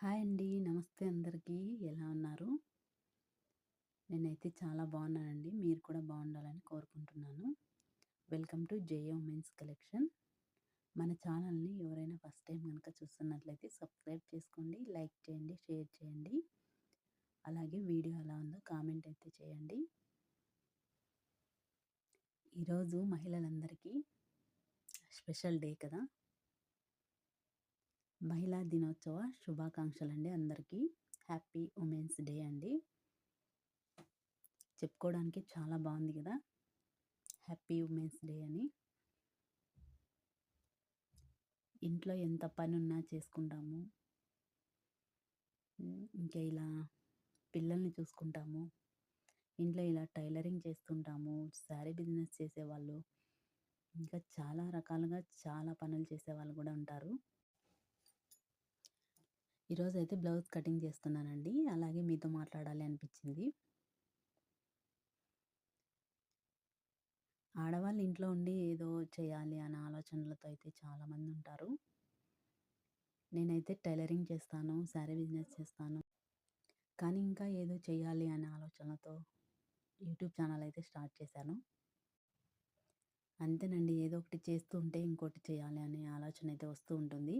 Hi అండి. నమస్తే అందరికీ. ఎలా ఉన్నారు? నేనైతే చాలా బాగున్నానండి. మీరు కూడా బాగుండాలని కోరుకుంటున్నాను. Welcome to J A women's collection. మన ఛానల్‌ని ఎవరైనా ఫస్ట్ టైం కనుక చూస్తున్నట్లయితే సబ్స్క్రైబ్ చేసుకోండి, లైక్ చేయండి, షేర్ చేయండి. అలాగే వీడియో ఎలా ఉందో కామెంట్ అయితే చేయండి. ఈరోజు మహిళలందరికీ స్పెషల్ డే కదా! మహిళా దినోత్సవ శుభాకాంక్షలు అండి అందరికీ. హ్యాపీ ఉమెన్స్ డే అండి. చెప్పుకోవడానికి చాలా బాగుంది కదా! హ్యాపీ ఉమెన్స్ డే అని. ఇంట్లో ఎంత పని ఉన్నా చేసుకుంటాము. ఇంకా ఇలా పిల్లల్ని చూసుకుంటాము. ఇంట్లో ఇలా టైలరింగ్ చేస్తుంటాము. శారీ బిజినెస్ చేసేవాళ్ళు, ఇంకా చాలా రకాలుగా చాలా పనులు చేసేవాళ్ళు కూడా ఉంటారు. ఈరోజు అయితే బ్లౌజ్ కటింగ్ చేస్తున్నానండి. అలాగే మీతో మాట్లాడాలి అనిపించింది. ఆడవాళ్ళు ఇంట్లో ఉండి ఏదో చేయాలి అనే ఆలోచనలతో అయితే చాలామంది ఉంటారు. నేనైతే టైలరింగ్ చేస్తాను, శారీ బిజినెస్ చేస్తాను. కానీ ఇంకా ఏదో చేయాలి అనే ఆలోచనతో యూట్యూబ్ ఛానల్ అయితే స్టార్ట్ చేశాను. అంతేనండి. ఏదో ఒకటి చేస్తూ ఉంటే ఇంకోటి చేయాలి అనే ఆలోచన అయితే వస్తూ ఉంటుంది.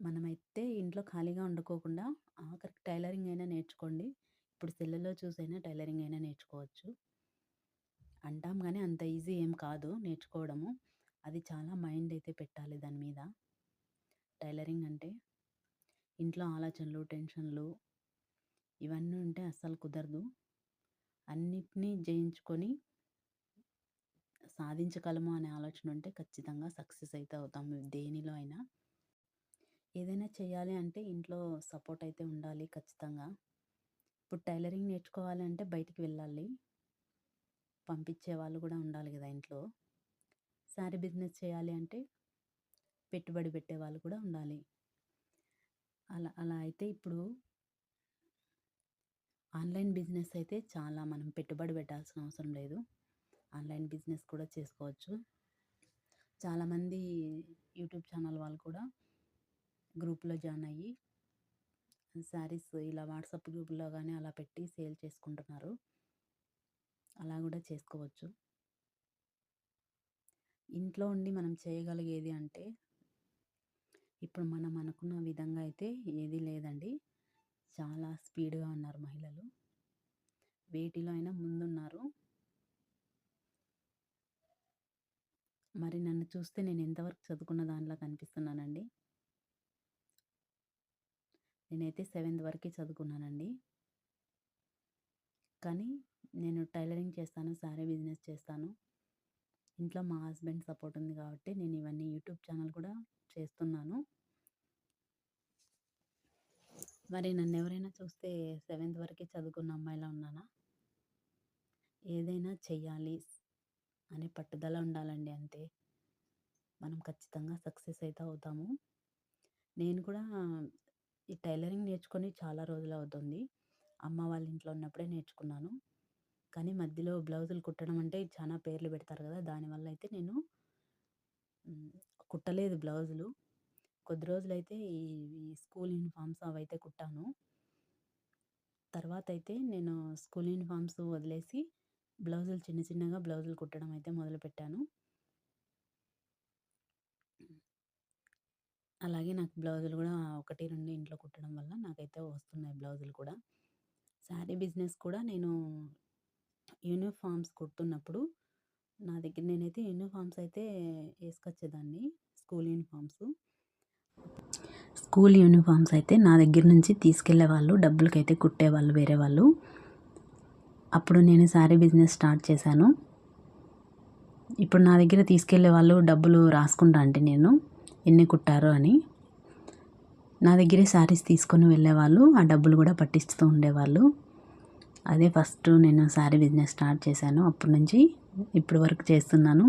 మనమైతే ఇంట్లో ఖాళీగా ఉండుకోకుండా ఆఖరికి టైలరింగ్ అయినా నేర్చుకోండి. ఇప్పుడు సెల్లులో చూసైనా టైలరింగ్ అయినా నేర్చుకోవచ్చు. అంటాం కానీ అంత ఈజీ ఏం కాదు నేర్చుకోవడము. అది చాలా మైండ్ అయితే పెట్టాలి దాని మీద. టైలరింగ్ అంటే ఇంట్లో ఆలోచనలు, టెన్షన్‌లు ఇవన్నీ ఉంటే అస్సలు కుదరదు. అన్నిటినీ జయించుకొని సాధించగలము అనే ఆలోచన ఉంటే ఖచ్చితంగా సక్సెస్ అయితే అవుతాము దేనిలో అయినా. ఏదైనా చేయాలి అంటే ఇంట్లో సపోర్ట్ అయితే ఉండాలి ఖచ్చితంగా. ఇప్పుడు టైలరింగ్ నేర్చుకోవాలి అంటే బయటికి వెళ్ళాలి. పంపించే వాళ్ళు కూడా ఉండాలి కదా ఇంట్లో. శారీ బిజినెస్ చేయాలి అంటే పెట్టుబడి పెట్టే వాళ్ళు కూడా ఉండాలి. అలా అలా అయితే ఇప్పుడు ఆన్‌లైన్ బిజినెస్ అయితే చాలా మనం పెట్టుబడి పెట్టాల్సిన అవసరం లేదు. ఆన్‌లైన్ బిజినెస్ కూడా చేసుకోవచ్చు. చాలామంది యూట్యూబ్ ఛానల్ వాళ్ళు కూడా గ్రూప్‌లో జాయిన్ అయ్యి శారీస్ ఇలా వాట్సాప్ గ్రూప్‌లో కానీ అలా పెట్టి సేల్ చేసుకుంటున్నారు. అలా కూడా చేసుకోవచ్చు. ఇంట్లో ఉండి మనం చేయగలిగేది అంటే ఇప్పుడు మనం అనుకున్న విధంగా అయితే ఏది లేదండి. చాలా స్పీడ్‌గా ఉన్నారు మహిళలు. వేటిలో అయినా ముందున్నారు. మరి నన్ను చూస్తే నేను ఎంతవరకు చదువుకున్న దానిలా కనిపిస్తున్నానండి? నేనైతే సెవెంత్ వరకే చదువుకున్నానండి. కానీ నేను టైలరింగ్ చేస్తాను, శారీ బిజినెస్ చేస్తాను. ఇంట్లో మా హస్బెండ్ సపోర్ట్ ఉంది కాబట్టి నేను ఇవన్నీ యూట్యూబ్ ఛానల్ కూడా చేస్తున్నాను. మరి నన్ను ఎవరైనా చూస్తే సెవెంత్ వరకే చదువుకున్న అమ్మాయిలా ఉన్నానా? ఏదైనా చెయ్యాలి అనే పట్టుదల ఉండాలండి అంతే. మనం ఖచ్చితంగా సక్సెస్ అయితే అవుతాము. నేను కూడా ఈ టైలరింగ్ నేర్చుకొని చాలా రోజులు అవుతుంది అమ్మ వాళ్ళ ఇంట్లో ఉన్నప్పుడే నేర్చుకున్నాను. కానీ మధ్యలో బ్లౌజులు కుట్టడం అంటే చాలా పేర్లు పెడతారు కదా! దానివల్ల అయితే నేను కుట్టలేదు బ్లౌజులు. కొద్ది రోజులైతే ఈ ఈ స్కూల్ యూనిఫార్మ్స్ అవైతే కుట్టాను. తర్వాత అయితే నేను స్కూల్ యూనిఫార్మ్స్ వదిలేసి బ్లౌజులు చిన్న చిన్నగా బ్లౌజులు కుట్టడం అయితే మొదలుపెట్టాను. అలాగే నాకు బ్లౌజులు కూడా 1, 2 ఇంట్లో కుట్టడం వల్ల నాకైతే వస్తున్నాయి బ్లౌజులు కూడా. శారీ బిజినెస్ కూడా నేను యూనిఫార్మ్స్ కుడుతున్నప్పుడు నా దగ్గర నేనైతే యూనిఫార్మ్స్ అయితే వేసుకొచ్చేదాన్ని స్కూల్ యూనిఫార్మ్స్. స్కూల్ యూనిఫార్మ్స్ అయితే నా దగ్గర నుంచి తీసుకెళ్ళేవాళ్ళు. డబ్బులకైతే కుట్టేవాళ్ళు వేరే వాళ్ళు. అప్పుడు నేను శారీ బిజినెస్ స్టార్ట్ చేశాను. ఇప్పుడు నా దగ్గర తీసుకెళ్ళే వాళ్ళు డబ్బులు రాసుకుంటా అండి నేను. ఎన్ని కుట్టారో అని. నా దగ్గరే శారీస్ తీసుకొని వెళ్ళేవాళ్ళు. ఆ డబ్బులు కూడా పట్టిస్తూ ఉండేవాళ్ళు. అదే ఫస్ట్ నేను శారీ బిజినెస్ స్టార్ట్ చేశాను. అప్పటి నుంచి ఇప్పటి వరకు చేస్తున్నాను.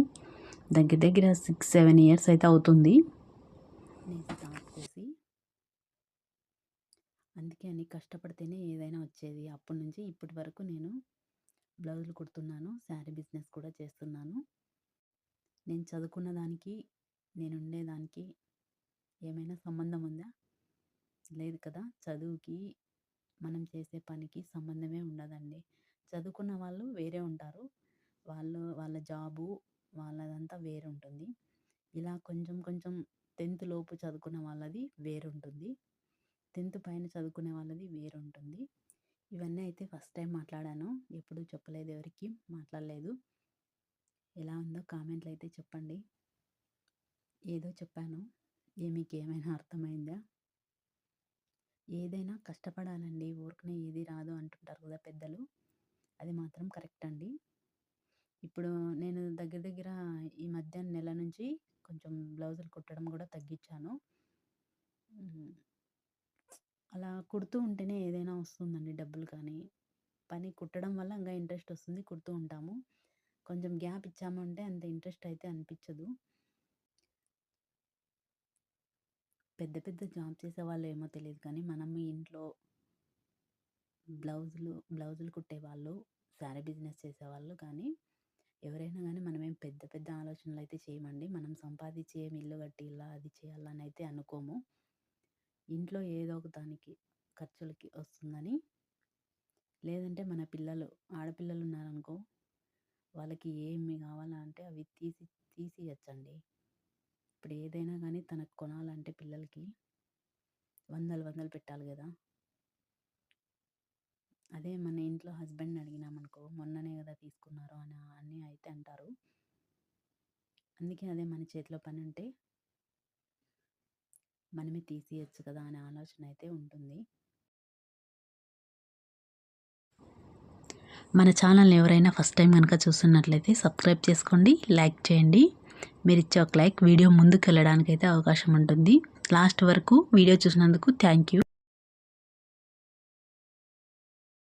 దగ్గర దగ్గర 6, 7 ఇయర్స్ అయితే అవుతుంది. నేను చేసి. అందుకే అని కష్టపడితేనే ఏదైనా వచ్చేది. అప్పటి నుంచి ఇప్పటి వరకు నేను బ్లౌజులు కుడుతున్నాను. శారీ బిజినెస్ కూడా చేస్తున్నాను. నేను చదువుకున్న దానికి, నేను ఉండేదానికి ఏమైనా సంబంధం ఉందా? లేదు కదా చదువుకి మనం చేసే పనికి సంబంధమే ఉండదండి. చదువుకున్న వాళ్ళు వేరే ఉంటారు. వాళ్ళు వాళ్ళ జాబు వాళ్ళదంతా వేరు ఉంటుంది ఇలా కొంచెం కొంచెం టెన్త్ లోపు చదువుకున్న వాళ్ళది వేరుంటుంది. టెన్త్ పైన చదువుకునే వాళ్ళది వేరుంటుంది. ఇవన్నీ అయితే ఫస్ట్ టైం మాట్లాడాను. ఎప్పుడు చెప్పలేదు ఎవరికి మాట్లాడలేదు. ఎలా ఉందో కామెంట్లు అయితే చెప్పండి. ఏదో చెప్పాను. ఏ మీకు ఏమైనా అర్థమైందా? ఏదైనా కష్టపడాలండి. ఊరికనే ఏది రాదు అంటుంటారు కదా పెద్దలు. అది మాత్రం కరెక్ట్ అండి. ఇప్పుడు నేను దగ్గర దగ్గర ఈ మధ్య నెల నుంచి కొంచెం బ్లౌజులు కుట్టడం కూడా తగ్గించాను. అలా కుడుతూ ఉంటేనే ఏదైనా వస్తుందండి డబ్బులు కానీ. పని కుట్టడం వల్ల ఇంకా ఇంట్రెస్ట్ వస్తుంది. కుడుతూ ఉంటాము. కొంచెం గ్యాప్ ఇచ్చామంటే అంత ఇంట్రెస్ట్ అయితే అనిపించదు. పెద్ద పెద్ద జాబ్ చేసే వాళ్ళు ఏమో తెలియదు కానీ మనం ఇంట్లో బ్లౌజులు బ్లౌజులు కుట్టేవాళ్ళు శారీ బిజినెస్ చేసేవాళ్ళు కానీ ఎవరైనా కానీ మనమేం పెద్ద పెద్ద ఆలోచనలు అయితే చేయమండి. మనం సంపాదించి ఏమి ఇల్లు కట్టి ఇలా అది చేయాలని అయితే అనుకోము. ఇంట్లో ఏదో ఒక దానికి ఖర్చులకి వస్తుందని. లేదంటే మన పిల్లలు ఆడపిల్లలు ఉన్నారనుకో వాళ్ళకి ఏమి కావాలంటే అవి తీసి తీసి ఇవ్వచ్చండి ఇప్పుడు ఏదైనా కానీ తనకు కొనాలంటే పిల్లలకి వందలు వందలు పెట్టాలి కదా అదే మన ఇంట్లో హస్బెండ్ని అడిగినామనుకో మొన్ననే కదా తీసుకున్నారు అని అన్నీ అయితే అంటారు. అందుకే అదే మన చేతిలో పని ఉంటే మనమే తీసియచ్చు కదా! అనే ఆలోచన అయితే ఉంటుంది. మన ఛానల్ ఎవరైనా ఫస్ట్ టైం కనుక చూస్తున్నట్లయితే సబ్స్క్రైబ్ చేసుకోండి లైక్ చేయండి. మీరు ఇచ్చే ఒక లైక్ వీడియో ముందుకు వెళ్ళడానికి అయితే అవకాశం ఉంటుంది. లాస్ట్ వరకు వీడియో చూసినందుకు థ్యాంక్ యూ.